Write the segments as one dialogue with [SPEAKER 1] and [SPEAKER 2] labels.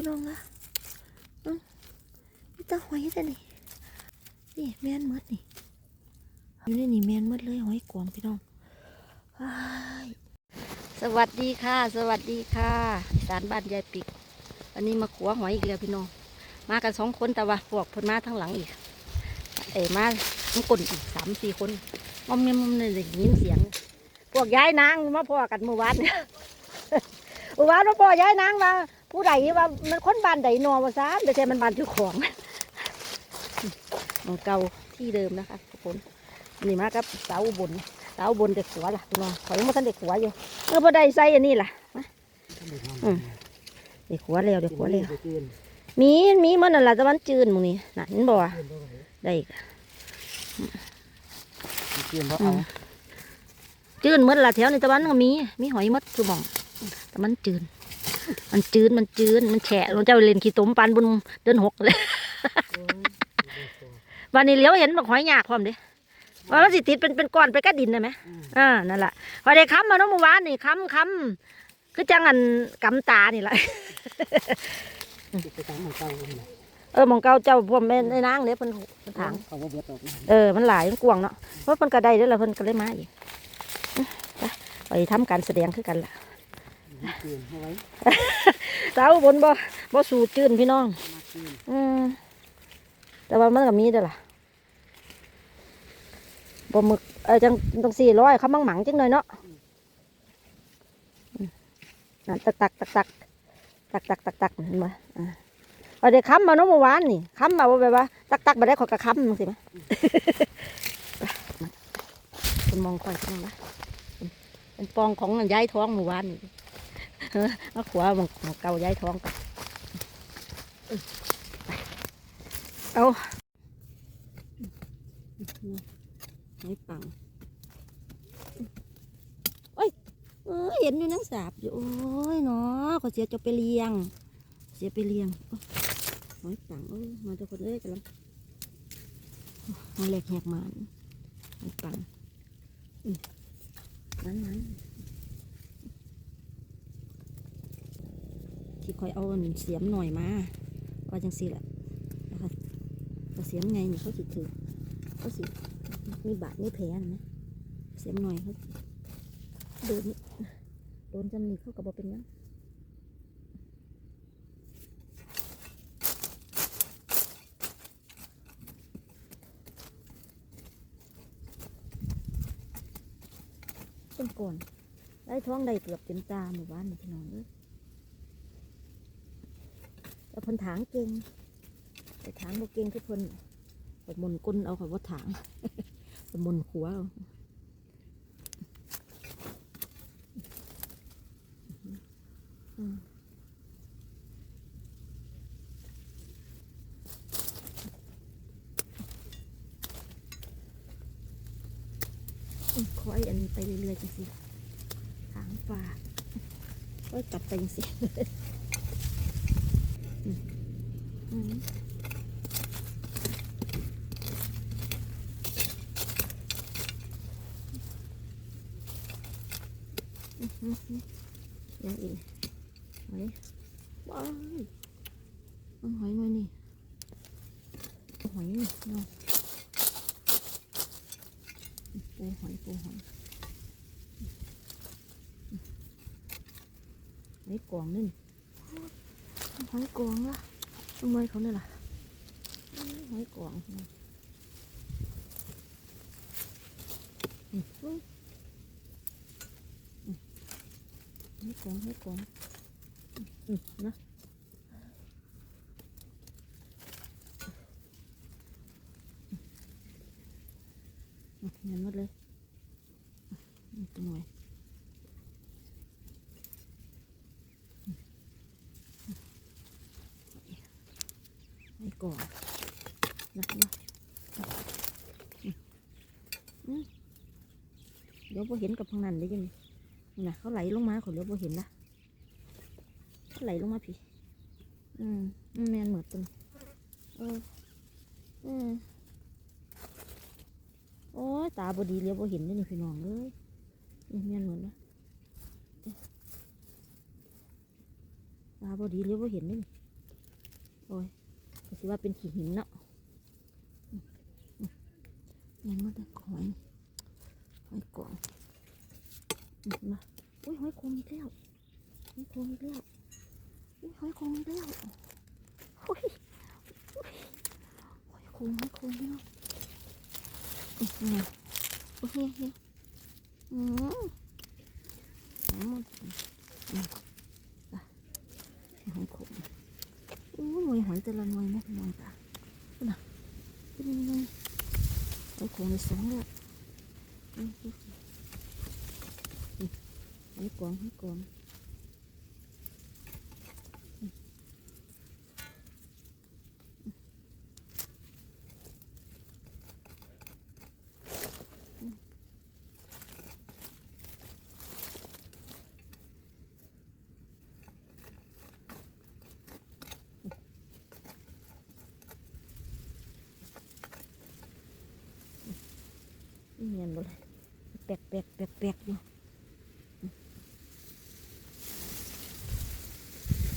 [SPEAKER 1] พี่น้องละอืมมีแตาหอยแต่นี่นี่แมนมดนี่อยู่ในนี่แมนมดเลยหอยกวางพี่น้องสวัสดีค่ะ สวัสดีค่ะสารบ้านยายปิก อันนี้มาขัวหอยอีกแล้วพี่น้อง มากันสองคนแต่ว่าพวกพนมาทั้งหลังอีก เอ๋มาทั้งคนอีกสามสี่คนมอมเมมมอมเนี่ยได้ยินเสียง พวกย้ายนางมาพ่อกันเมื่อวานเนี่ยเมื่อวานมาพ่อย้ายนางมา ผู้ใดว่ามันคนบ้านใดนอว่าซาไม่ใช่มันบ้านเจ้าของของเก่าที่เดิมนะคะทุกคนอันนี่มากับสาวอุบนสาวอุบนเด็กขัวล่ะพี่น้องขอยยังไม่ทันเด็กขัวอยู่เออพอได้ใส่อันนี้ล่ะมาอืมเด็กขัวเร็วเด็กขัวเร็วมีมีมันนั่นล่ะแต่มันจืนหมึงนี่น่ะเห็นบ่วะได้อีก
[SPEAKER 2] เกียนเพราะเอา
[SPEAKER 1] จืนหมดละแถวนี้ตะวันก็มี มีหอยหมดคือหมองแต่มันจืน มันจืนมันจืนมันแฉะลงเจ้าเล่นขี้ตมปานบนเดินหกเลยวันนี้เลี้ยวเห็นบอกหอยหยากพร้อมเด้ว่ามันสิติดเป็นเป็นก้อนไปกระดินได้ไหมอ่านั่นแหละพอได้ค้ำมาเนาะเมื่อวานนี่ค้ำค้ำคือจังอันกำตานี่แหละ
[SPEAKER 2] ติดไปตามของเก่าเลยนะ
[SPEAKER 1] เออหมองเก่าเจ้าพวกแม่ในนางเลยเพิ่นเพิ่นถาง
[SPEAKER 2] เขาว่าเบิดออก
[SPEAKER 1] เออมันหลายมันกวางเนาะเพราะเพิ่นกระไดเด้อละเพิ่นก็เลยมาอีกอื้อไปไปทำการแสดงคือกันล่ะ
[SPEAKER 2] เสา
[SPEAKER 1] วบนบ่บ่สู่จืนพี่น้อง อืมแต่ว่ามันก็มีเด้อล่ะบ่หมึกเออจังต้องสี่ร้อยเขามังหมังจังหน่อยเนาะนั่นตักตักตักตักตักตักตักตักเห็นไหมอ่าเอาได้ค้ำมาเนาะเมื่อวานนี่ค้ำมาว่าแบบว่า ตักตักมาได้ขอกระค้ำมึงสิมะคุณมองคอยข้างละเป็นปองของยายท้องเมื่อวานนี่ เอาขวามังเกาย้ายท้องกันเอาไม่ปังโอ้ยเห็นอยู่นังสาบอยู่ โอ้ยเนาะขอเสียจะไปเลี้ยง เสียไปเลี้ยงโอ้ยปังมาทุกคนเอ้ยกำลังมาแหลกแหกมันไม่ปังมนั้นนั้ ที่คอยเอาเสียมหน่อยมาว่าจังสิแหละนะคะแต่เสียมไงนี่เขาสิถือเขาสิมีบาดมีแผลนะนะเสียมหน่อยเขาโดนโดนจำหนีเข้ากับบอเป็นยังเป็นก่อนได้ท้องได้เกือบเต็มตาหมู่บ้านนี่พี่น้องเลย แต่เพนถางเก่งไปถางบกเก่งทุกคนไปหมนก้นเอาข่อยว่าถางไปหมนขัวเอาอืมคอยอันนี้ไปเรื่อยๆจังสิถางป่าก็กลับไปจังสิ อืมอืม ยังอีกหอยว้ายมันหอยมานี่หอยนี่เนาะปูหอยปูหอยหอยกวางนี่หอยกวางละทำไมเขาเนี่ยล่ะหอยกวางเนาะอืม ให้กองให้กองอืมนะเงินหมดเลยอืมตัวหน่อยให้กองนะนะอืมเดี๋ยวพอเห็นกับทางนั้นได้ยังไง น่ะเขาไหลลงมาขาเลี้ยวบ่เห็นนะเขาไหลลงมาพี่ อืมอืมแมนเหมือนตันเอออืมโอ้ยตาบดีเลี้ยวบ่เห็นเลยนี่พี่น้องเอ้ยนี่แมนเหมือนนะตาบดีเลี้ยวบ่เห็นเลยนี่โอ้ยก็สิว่าเป็นขี้หินเนาะอืมอืมแม่นหมดเลยหอยหอยกวางอื มมาอุ้ยหอยโคงอีกแล้วหอยโคงอีกแล้วอุ้ยหอยโคงอีกแล้วอุ้ยอุ้ยหอยโคงหอยโคงพี่น้องอืมเนี่ยโอเนี่ยเนี่ยอืมหอยหมดอืมไปหอยโคงอู้หน่วยหอยแต่ละหน่วยนะพี่น้องจ้ะน่ะเป็นยังไงเอาขงในสองเลยนี่ะ ให้กวางให้กวางนี่นี่เงียนบ่เลยแปลกแปลกแปลกแปลกอยู่อืม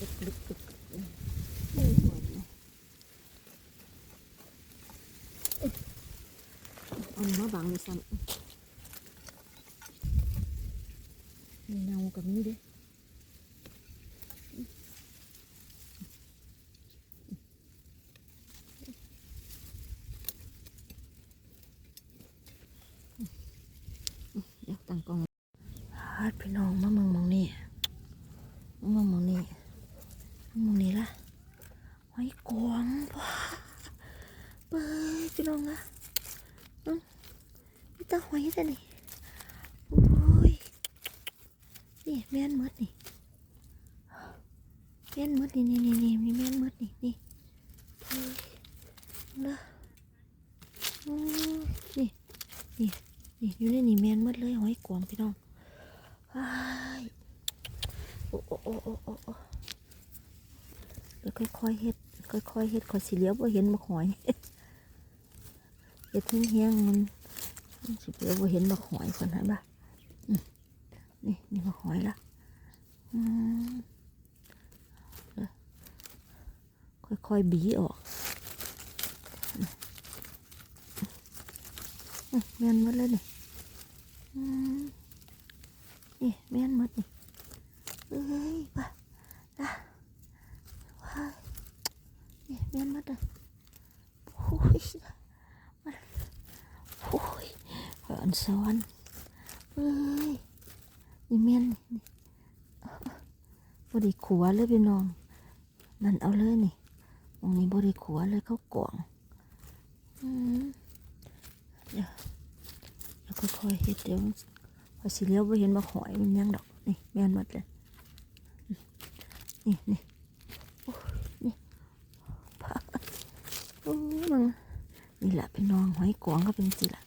[SPEAKER 1] ลึกลึกลึกอืมโอ้ยหมดเลยเอ้ย เอามาบังเลยซ้ำมีเนากับนี้เด้เดี๋ยวตั้งกล้องฮาดพี่น้องมาเมืองมองนี่มาเมืองมองนี่มาเมืองนี่ละหอยกวางว้าเบ้ยพี่น้องละอื้อมีแตาหอยแต่นี่โอ้ยนี่แม่นหมดนี่แม่ นหมดนี่นี่นี่นี่แม่นหมดนี่นี่เฮ้ยละนี่นี่นี่อยู่ในนี่แม่นหมดเลยหอยกวางพี่น้องว้ายโอ้โอ้โอ้โอ้โอ้โอ้เดี๋ยวค่อยๆเฮ็ดค่อยๆเฮ็ดค่อยสิเหลียวบ่เห็นมาหอยเฮ็ดทิ้งเฮียงมันสิเหลียวบ่เห็นมาหอยคนหันบ่อืมนี่นี่มาหอยละอืมเด้อ ค่อยๆบีออกอืมอืมแม่นหมดเลยนี่นี่แม่นหมดนี่เอ้ยป่ะนะว้ายนี่แม่นหมดเลยโอ้ยมันโอ้ยอันซ้อนเอ้ยนี่แม่นนี่บไดีขัวเลยพี่น้องนั่นเอาเลยนี่ ตรงนี้บไดีขัวเลยเขากล่องอืมเดี๋ยวเดี๋ยวค่อยๆเฮ็ดเดี๋ยวพอสิเลี้ยวไปเห็นมาหอยมันยังดอกนี่แม่นหมดเลยนี่นี่นี่พาโอ้มึงนี่แหละเป็นน้องหอยกวางก็เป็นสิละ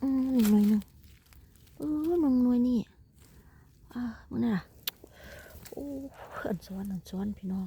[SPEAKER 1] อืมหน่วยหนึ่งเออมึงหน่วยนี่อ่ามึงน่ะโอ้อันซ้อนอันซ้อนพี่น้อง